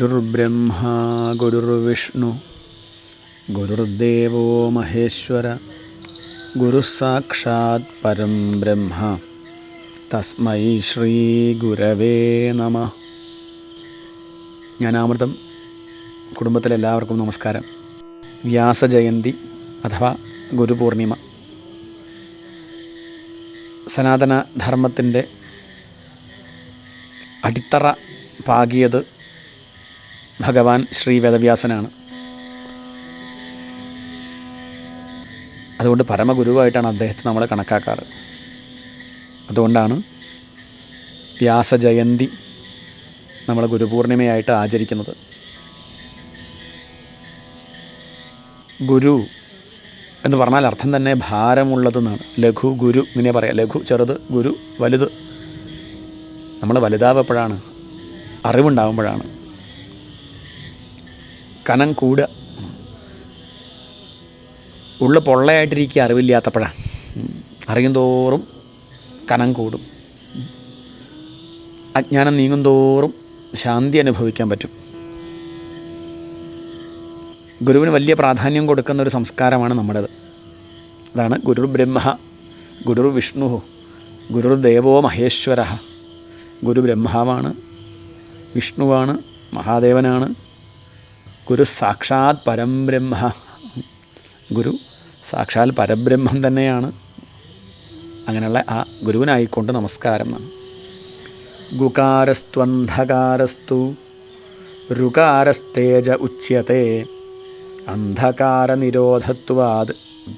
ഗുരുർബ്രഹ്മ ഗുരുർവിഷ്ണു ഗുരുദേവോ മഹേശ്വര ഗുരുസാക്ഷാത് പരം ബ്രഹ്മ തസ്മൈ ശ്രീ ഗുരവേ നമ. ഞാൻ കുടുംബത്തിലെ എല്ലാവർക്കും നമസ്കാരം. വ്യാസജയന്തി അഥവാ ഗുരുപൂർണിമ. സനാതന ധർമ്മത്തിന്റെ അടിത്തറ പാകിയത് ഭഗവാൻ ശ്രീ വേദവ്യാസനാണ്. അതുകൊണ്ട് പരമഗുരുവായിട്ടാണ് അദ്ദേഹത്തെ നമ്മൾ കണക്കാക്കാറ്. അതുകൊണ്ടാണ് വ്യാസജയന്തി നമ്മൾ ഗുരുപൂർണിമയായിട്ട് ആചരിക്കുന്നത്. ഗുരു എന്ന് പറഞ്ഞാൽ അർത്ഥം തന്നെ ഭാരമുള്ളതെന്നാണ്. ലഘു ഗുരു ഇങ്ങനെ പറയാം. ലഘു ചെറുത് ഗുരു വലുത്. നമ്മൾ വലുതാവപ്പോഴാണ് അറിവുണ്ടാകുമ്പോഴാണ് കനം കൂടുക. ഉള്ള പൊള്ളയായിട്ടിരിക്കുക അറിവില്ലാത്തപ്പോഴാണ് അറിയും തോറും കനം കൂടും. അജ്ഞാനം നീങ്ങും തോറും ശാന്തി അനുഭവിക്കാൻ പറ്റും. ഗുരുവിന് വലിയ പ്രാധാന്യം കൊടുക്കുന്ന ഒരു സംസ്കാരമാണ് നമ്മുടേത്. അതാണ് ഗുരു ബ്രഹ്മ ഗുരു വിഷ്ണു ഗുരു ദേവോ മഹേശ്വര. ഗുരു ബ്രഹ്മാവാണ് വിഷ്ണുവാണ് മഹാദേവനാണ് ഗുരു സാക്ഷാത് പരംബ്രഹ്മ ഗുരു സാക്ഷാൽ പരബ്രഹ്മം തന്നെയാണ്. അങ്ങനെയുള്ള ആ ഗുരുവിനായിക്കൊണ്ട് നമസ്കാരം ഗുകാരസ്ത്വന്ധകാരസ്തു രുകാരസ്തേജ ഉച്യത്തെ അന്ധകാരനിരോധത്വാത്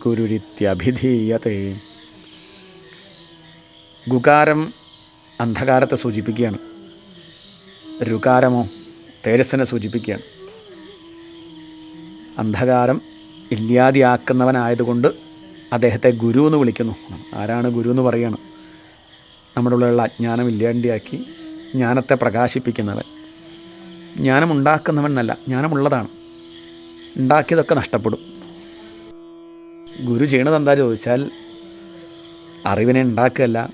ഗുരുരിത്യഭിധീയത്തെ. ഗുകാരം അന്ധകാരത്തെ സൂചിപ്പിക്കുകയാണ്. രുകാരമോ തേജസ്സിനെ സൂചിപ്പിക്കുകയാണ്. അന്ധകാരം ഇല്ലാതെയാക്കുന്നവനായതുകൊണ്ട് അദ്ദേഹത്തെ ഗുരു എന്ന് വിളിക്കുന്നു. ആരാണ് ഗുരു എന്ന് പറയണം. നമ്മുടെ ഉള്ളിലുള്ള അജ്ഞാനം ഇല്ലാണ്ടിയാക്കി ജ്ഞാനത്തെ പ്രകാശിപ്പിക്കുന്നവൻ. ജ്ഞാനം ഉണ്ടാക്കുന്നവൻ എന്നല്ല ജ്ഞാനമുള്ളതാണ്. ഉണ്ടാക്കിയതൊക്കെ നഷ്ടപ്പെടും. ഗുരു ചെയ്യണത് എന്താ ചോദിച്ചാൽ അറിവിനെ ഉണ്ടാക്കുകയല്ല.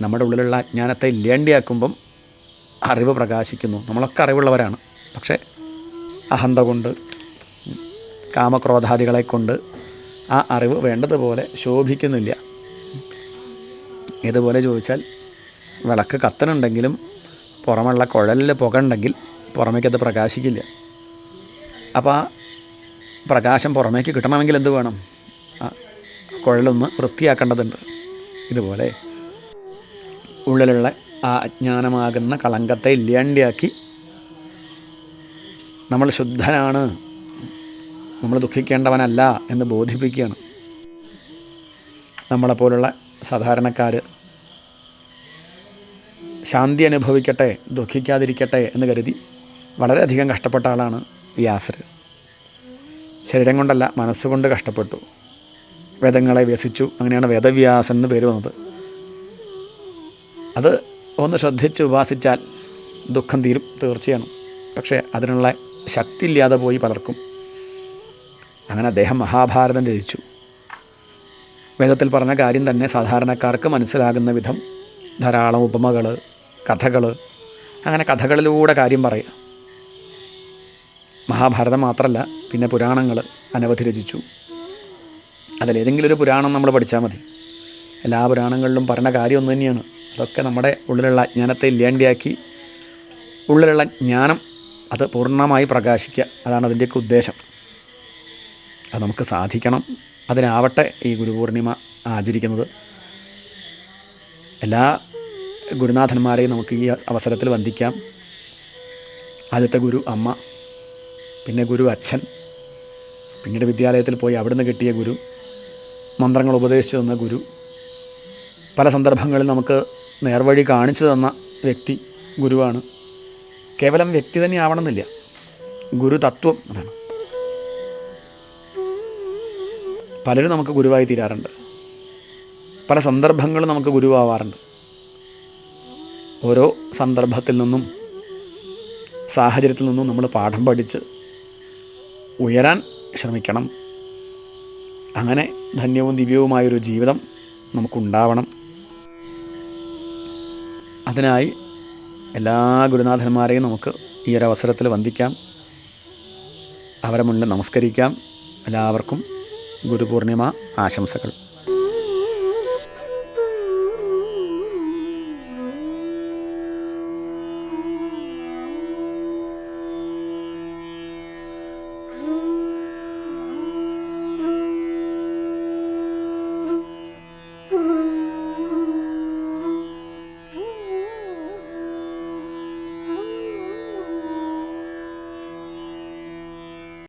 നമ്മുടെ ഉള്ളിലുള്ള അജ്ഞാനത്തെ ഇല്ലാണ്ടിയാക്കുമ്പം അറിവ് പ്രകാശിക്കുന്നു. നമ്മളൊക്കെ അറിവുള്ളവരാണ്. പക്ഷേ അഹന്ത കൊണ്ട് കാമക്രോധാദികളെ കൊണ്ട് ആ അറിവ് വേണ്ടതുപോലെ ശോഭിക്കുന്നില്ല. ഇതുപോലെ ചോദിച്ചാൽ വിളക്ക് കത്തനുണ്ടെങ്കിലും പുറമുള്ള കുഴലിൽ പുക ഉണ്ടെങ്കിൽ പുറമേക്കത് പ്രകാശിക്കില്ല. അപ്പോൾ ആ പ്രകാശം പുറമേക്ക് കിട്ടണമെങ്കിൽ എന്ത് വേണം? ആ കുഴലൊന്ന് വൃത്തിയാക്കേണ്ടതുണ്ട്. ഇതുപോലെ ഉള്ളിലുള്ള ആ അജ്ഞാനമാകുന്ന കളങ്കത്തെ ഇല്ലാണ്ടിയാക്കി നമ്മൾ ശുദ്ധനാണ്. നമ്മൾ ദുഃഖിക്കേണ്ടവനല്ല എന്ന് ബോധിപ്പിക്കുകയാണ്. നമ്മളെപ്പോലുള്ള സാധാരണക്കാർ ശാന്തി അനുഭവിക്കട്ടെ ദുഃഖിക്കാതിരിക്കട്ടെ എന്ന് കരുതി വളരെയധികം കഷ്ടപ്പെട്ട ആളാണ് വ്യാസർ ശരീരം കൊണ്ടല്ല മനസ്സുകൊണ്ട് കഷ്ടപ്പെട്ടു. വേദങ്ങളെ വ്യസിച്ചു അങ്ങനെയാണ് വേദവ്യാസൻ എന്ന് പേര് വന്നത്. അത് ഒന്ന് ശ്രദ്ധിച്ച് ഉപാസിച്ചാൽ ദുഃഖം തീരും തീർച്ചയാണ്. പക്ഷേ അതിനുള്ള ശക്തി ഇല്ലാതെ പോയി പലർക്കും അങ്ങനെ അദ്ദേഹം മഹാഭാരതം രചിച്ചു. വേദത്തിൽ പറഞ്ഞ കാര്യം തന്നെ സാധാരണക്കാർക്ക് മനസ്സിലാകുന്ന വിധം. ധാരാളം ഉപമകൾ കഥകൾ അങ്ങനെ കഥകളിലൂടെ കാര്യം പറയുക. മഹാഭാരതം മാത്രമല്ല പിന്നെ പുരാണങ്ങൾ അനവധി രചിച്ചു. അതിലേതെങ്കിലും ഒരു പുരാണം നമ്മൾ പഠിച്ചാൽ മതി. എല്ലാ പുരാണങ്ങളിലും പറഞ്ഞ കാര്യം ഒന്ന് തന്നെയാണ്. അതൊക്കെ നമ്മുടെ ഉള്ളിലുള്ള അജ്ഞാനത്തെ ഇല്ലാണ്ടിയാക്കി ഉള്ളിലുള്ള ജ്ഞാനം അത് പൂർണമായി പ്രകാശിക്കുക. അതാണ് അതിന്റെയൊക്കെ ഉദ്ദേശം. അത് നമുക്ക് സാധിക്കണം. അതിനാവട്ടെ ഈ ഗുരുപൂർണിമ ആചരിക്കുന്നത്. എല്ലാ ഗുരുനാഥന്മാരെയും നമുക്ക് ഈ അവസരത്തിൽ വന്ദിക്കാം. ആദ്യത്തെ ഗുരു അമ്മ പിന്നെ ഗുരു അച്ഛൻ പിന്നീട് വിദ്യാലയത്തിൽ പോയി അവിടുന്ന് കിട്ടിയ ഗുരു മന്ത്രങ്ങൾ ഉപദേശിച്ചു തന്ന ഗുരു പല സന്ദർഭങ്ങളിൽ നമുക്ക് നേർവഴി കാണിച്ചു തന്ന വ്യക്തി ഗുരുവാണ്. കേവലം വ്യക്തി തന്നെ ആവണമെന്നില്ല ഗുരു തത്വം അതാണ്. പലരും നമുക്ക് ഗുരുവായി തീരാറുണ്ട്. പല സന്ദർഭങ്ങളും നമുക്ക് ഗുരുവാവാറുണ്ട്. ഓരോ സന്ദർഭത്തിൽ നിന്നും സാഹചര്യത്തിൽ നിന്നും നമ്മൾ പാഠം പഠിച്ച് ഉയരാൻ ശ്രമിക്കണം. അങ്ങനെ ധന്യവും ദിവ്യവുമായൊരു ജീവിതം നമുക്കുണ്ടാവണം. അതിനായി എല്ലാ ഗുരുനാഥന്മാരെയും നമുക്ക് ഈ ഒരു അവസരത്തിൽ വന്ദിക്കാം. അവരെ മുന്നിൽ നമസ്കരിക്കാം. എല്ലാവർക്കും ഗുരുപൂർണിമ ആശംസകൾ.